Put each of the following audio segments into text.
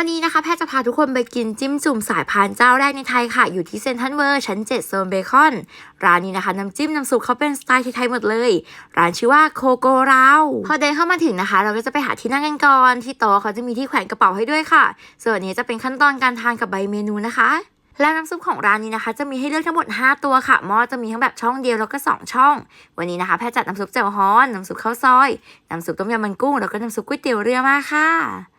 วันนี้นะคะแพทย์จะพาทุกคนไปกินจิ้มจุ่มสายพานเจ้าแรกในไทยค่ะ อยู่ที่เซนทรัลเวอร์ชั้น 7 โซนเบคอน ร้านนี้นะคะน้ำจิ้มน้ำซุปเขาเป็นสไตล์ไทยๆหมดเลย ร้านชื่อว่าโคโกราวพอเดินเข้ามาถึงนะคะ เราก็จะไปหาที่นั่งกันก่อน ที่โต๊ะเขาจะมีที่แขวนกระเป๋าให้ด้วยค่ะ ส่วนนี้จะเป็นขั้นตอนการทานกับใบเมนูนะคะและน้ำซุปของร้านนี้นะคะ จะมีให้เลือกทั้งหมด 5 ตัวค่ะหม้อจะมีทั้งแบบช่องเดียวแล้วก็ 2 ช่อง วันนี้นะคะแพทย์จัดน้ำซุปแจ่วฮ้อน น้ำซุปข้าวซอย น้ำซุปต้มยำมันกุ้ง แล้วก็น้ำซุปก๋วยเตี๋ยวเรือมาค่ะ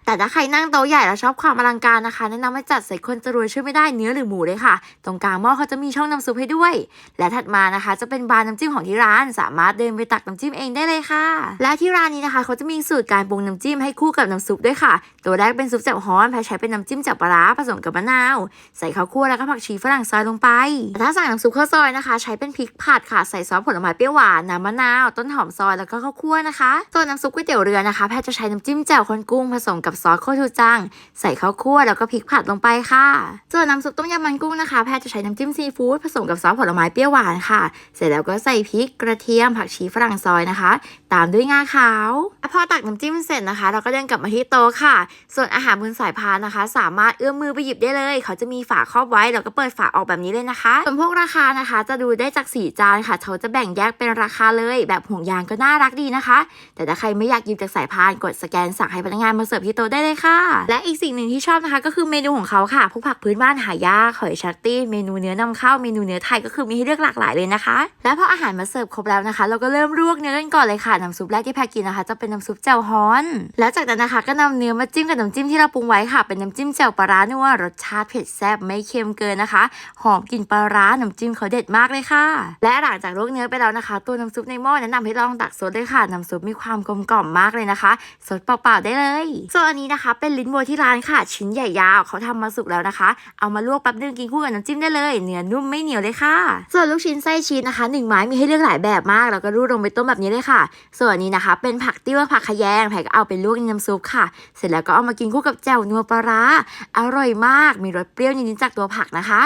แต่ถ้าใครนั่งโต๊ะใหญ่แล้วชอบความอลังการนะคะ แนะนำให้จัดใส่คนจะรวยช่วยไม่ได้เนื้อหรือหมูเลยค่ะ ตรงกลางหม้อเขาจะมีช่องน้ำซุปให้ด้วย และถัดมานะคะ จะเป็นบาร์น้ำจิ้มของที่ร้าน สามารถเดินไปตักน้ำจิ้มเองได้เลยค่ะ และที่ร้านนี้นะคะเขาจะมีสูตรการปรุงน้ำจิ้มให้คู่กับน้ำซุปด้วยค่ะ ตัวแรกเป็นซุปจ่วฮ้อนแพรใช้เป็นน้ำจิ้มจ่วปลาผสมกับมะนาว ใส่ข้าวคั่วแล้วก็ผักชีฝรั่งซอยลงไปถ้าสั่งน้ำซุปข้าวซอยนะคะ ใช้เป็นพริกผัดค่ะใส่ซอสผลไม้เปรี้ยวหวานน้ำมะนาว ต้นหอมซอยแล้วก็ข้าวคั่วนะคะส่วนน้ำซุปก๋วยเตี๋ยวเรือนะคะแพทจะใช้น้ำจิ้มแจ่วคนกุ้งผสมกับซอสโคชูจัง ใส่ข้าวคั่วแล้วก็พริกผัดลงไปค่ะ ส่วนน้ำซุปต้มยำมันกุ้งนะคะ แพทย์จะใช้น้ำจิ้มซีฟู้ดผสมกับซอสผลไม้เปรี้ยวหวานค่ะ เสร็จแล้วก็ใส่พริกกระเทียมผักชีฝรั่งซอยนะคะ ตามด้วยงาขาว พอตักน้ำจิ้มเสร็จนะคะ เราก็เดินกลับมาที่โต๊ะค่ะ ส่วนอาหารบนสายพานนะคะ สามารถเอื้อมมือไปหยิบได้เลย เขาจะมีฝาครอบไว้แล้วก็เปิดฝาออกแบบนี้เลยนะคะส่วนพวกราคานะคะ จะดูได้จากสีจานค่ะ เขาจะแบ่งแยกเป็นราคาเลย แบบห่วงยางก็น่ารักดีนะคะ แต่ถ้าใครไม่อยากหยิบจากสายพานกดสแกนสั่งให้พนักงานมาเสิร์ฟที่โต๊ะได้เลยค่ะ และอีกสิ่งหนึ่งที่ชอบนะคะ ก็คือเมนูของเขาค่ะพวกผักพื้นบ้านหายากหอยชักตี้เมนูเนื้อนำเข้าเมนูเนื้อไทยก็คือมีให้เลือกหลากหลายเลยนะคะ และพออาหารมาเสิร์ฟครบแล้วนะคะ เราก็เริ่มลวกเนื้อกันก่อนเลยค่ะน้ำซุปแรกที่แพรกินนะคะจะเป็นน้ำซุปแจ่วฮ้อน แล้วจากนั้นนะคะก็นำเนื้อมาจิ้มกับน้ำจิ้มที่เราปรุงไว้ค่ะ เป็นน้ำจิ้มแจ่วปลาร้านัวรสชาติเผ็ดแซ่บไม่เค็มเกินนะคะ หอมกลิ่นปลาร้าน้ำจิ้มเขาเด็ดมากเลยค่ะ และหลังจากลวกเนื้อไปแล้วนะคะ ตัวน้ำซุปในหม้อแนะนำให้ลองตักซดด้วยค่ะน้ำซุปมีความกลมกล่อมมากเลยนะคะสดเปล่าๆได้เลยส่วนอันนี้นะคะเป็นลิ้นวัวที่ร้านค่ะ ชิ้นใหญ่ยาวเขาทำมาสุกแล้วนะคะ เอามาลวกแป๊บนึงกินคู่กับน้ำจิ้มได้เลยเนื้อนุ่มไม่เหนียวเลยค่ะ ส่วนลูกชิ้นไส้ชีสนะคะหนึ่งไม้มีให้เลือกหลายแบบมากแล้วก็รูดลงไปต้มแบบนี้เลยค่ะ ส่วนนนี้นะคะ เป็นผักติ้วผักขยงแผ่ก็เอาไปลวกในน้ำซุปค่ะ เสร็จแล้วก็เอามากินคู่กับแจ่วนัวปลาร้าอร่อยมาก มีรสเปรี้ยวนิดๆจากตัวผักนะคะ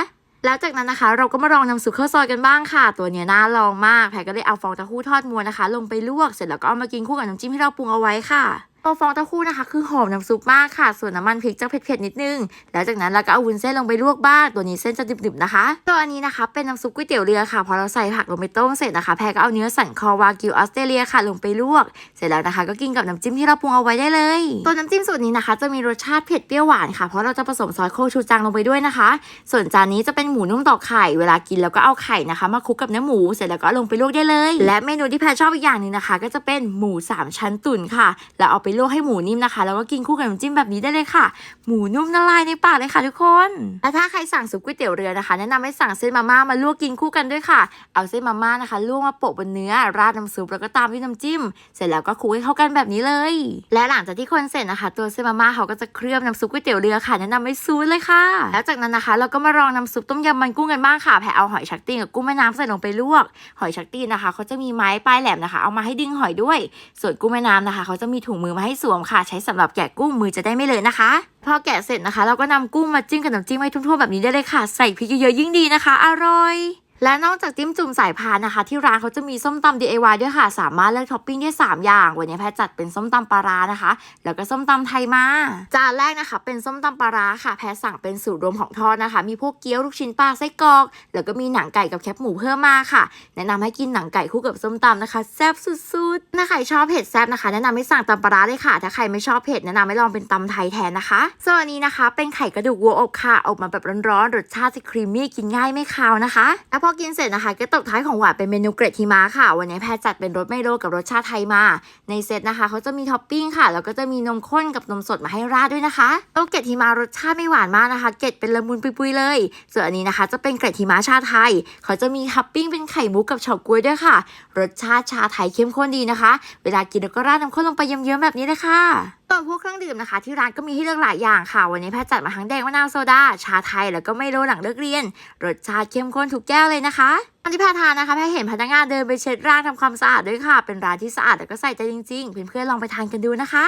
แล้วจากนั้นนะคะ เราก็มาลองน้ำซุปข้าวซอยกันบ้างค่ะ ตัวเนี้ยน่าลองมาก แพรก็เลยเอาฟองเต้าหู้ทอดม้วนนะคะ ลงไปลวกเสร็จแล้วก็เอามากินคู่กับน้ำจิ้มที่เราปรุงเอาไว้ค่ะ ตัวฟองเต้าหู้นะคะ คือหอมน้ำซุปมากค่ะ ส่วนน้ำมันพริกจะเผ็ดๆนิดนึง แล้วจากนั้นเราก็เอาวุ้นเส้นลงไปลวกบ้าง ตัวนี้เส้นจะดิบๆนะคะ ตัวอันนี้นะคะเป็นน้ำซุปก๋วยเตี๋ยวเรือค่ะ พอเราใส่ผักลงไปต้มเสร็จนะคะ แพรก็เอาเนื้อสันคอวากิวออสเตรเลียค่ะ ลงไปลวก เสร็จแล้วนะคะ ก็กินกับน้ำจิ้มที่เราปรุงเอาไว้ได้เลย ตัวน้ำจิ้มสูตรนี้นะคะ จะมีรสชาติเผ็ดเปรี้ยวหวานค่ะ เพราะเราจะผสมซอสโคชูจังลงไปด้วยนะคะ ส่วนจานนี้จะเป็นหมูนุ่มตอกไข่ เวลากินแล้วก็เอาไข่นะคะ มาคลุกกับเนื้อหมู เสร็จแล้วก็ลงไปลวกได้เลย และเมนูที่แพรชอบอีกอย่างหนึ่งนะคะ ก็จะเป็นหมูสามชั้นตุ๋นค่ะแล้วเอาไปลวกให้หมูนิ่มนะคะ แล้วก็กินคู่กับน้ำจิ้มแบบนี้ได้เลยค่ะ หมูนุ่มละลายในปากเลยค่ะทุกคน และถ้าใครสั่งซุปก๋วยเตี๋ยวเรือนะคะ แนะนำให้สั่งเส้นมาม่ามาลวกกินคู่กันด้วยค่ะ เอาเส้นมาม่านะคะลวกมาโปะบนเนื้อ ราดน้ำซุปแล้วก็ตามด้วยน้ำจิ้ม เสร็จแล้วก็คลุกให้เข้ากันแบบนี้เลย และหลังจากที่คนเสร็จนะคะ ตัวเส้นมาม่าเขาก็จะเคลือบน้ำซุปก๋วยเตี๋ยวเรือค่ะแนะนำให้ซูดเลยค่ะ แล้วจากนั้นนะคะเราก็มาลองน้ำซุปต้มยำมันกุ้งกันบ้างค่ะแผ่เอาหอยชักตีนกับกุ้งแม่น้ำใส่ลงไปลวก หอยชักตีนนะคะเขาจะมีไม้ปลายแหลมนะคะ เอามาให้ดึงหอยด้วย ส่วนกุ้งแม่น้ำนะคะ เขาจะมีถุงมือมาให้สวมค่ะ ใช้สำหรับแกะกุ้งมือจะได้ไม่เลยนะคะพอแกะเสร็จนะคะ เราก็นำกุ้งมาจิ้มกับน้ำจิ้มให้ทั่วๆแบบนี้ได้เลยค่ะ ใส่พริกเยอะๆยิ่งดีนะคะ อร่อย และนอกจากจิ้มจุ่มสายพานนะคะ ที่ร้านเขาจะมีส้มตำ DIY ด้วยค่ะ สามารถเลือกท็อปปิ้งได้ 3 อย่าง วันนี้แพทจัดเป็นส้มตำปลาร้านะคะ แล้วก็ส้มตำไทยมาจานแรกนะคะ เป็นส้มตำปลาร้าค่ะ แพทสั่งเป็นสูตรรวมของทอดนะคะ มีพวกเกี๊ยวลูกชิ้นปลาไส้กรอก แล้วก็มีหนังไก่กับแคบหมูเพิ่มมาค่ะ แนะนำให้กินหนังไก่คู่กับส้มตำนะคะแซ่บสุดๆถ้าใครชอบเผ็ดแซ่บนะคะ แนะนำให้สั่งตำปลาร้าเลยค่ะ ถ้าใครไม่ชอบเผ็ดแนะนำให้ลองเป็นตำไทยแทนนะคะส่วนอันนี้นะคะ เป็นไข่กระดูกวัวอบค่ะอบมาแบบร้อนๆรสชาติจะครีมมี่กินง่ายไม่คาวนะคะแล้วพอกินเสร็จนะคะก็ตบท้ายของหวานเป็นเมนูเกรดหิมะค่ะ วันนี้แพทจัดเป็นรสไมโลกับรสชาติไทยมา ในเซตนะคะเขาจะมีท็อปปิ้งค่ะ แล้วก็จะมีนมข้นกับนมสดมาให้ราดด้วยนะคะตัวเกรดหิมะรสชาติไม่หวานมากนะคะ เกรดเป็นละมุนปุยๆเลย ส่วนอันนี้นะคะจะเป็นเกรดหิมะชาไทย เขาจะมีท็อปปิ้งเป็นไข่มุกกับเฉาก๊วยด้วยค่ะ รสชาติชาไทยเข้มข้นดีนะคะ เวลากินแล้วก็ราดน้ำข้นลงไปเยิ้มๆแบบนี้เลยค่ะ วนพวกเครื่องดื่มนะคะ ที่ร้านก็มีให้เลือกหลายอย่างค่ะ วันนี้แพทย์จัดมาทั้งแดงมะนาวโซดา ชาไทย แล้วก็ไม่โลหลังเลิกเรียน รสชาติเข้มข้นทุกแก้วเลยนะคะตอนที่พาทานนะคะแพทย์เห็นพนักงานเดินไปเช็ดร้านทำความสะอาดด้วยค่ะ เป็นร้านที่สะอาดแล้วก็ใส่ใจจริงๆ เพื่อนๆลองไปทานกันดูนะคะ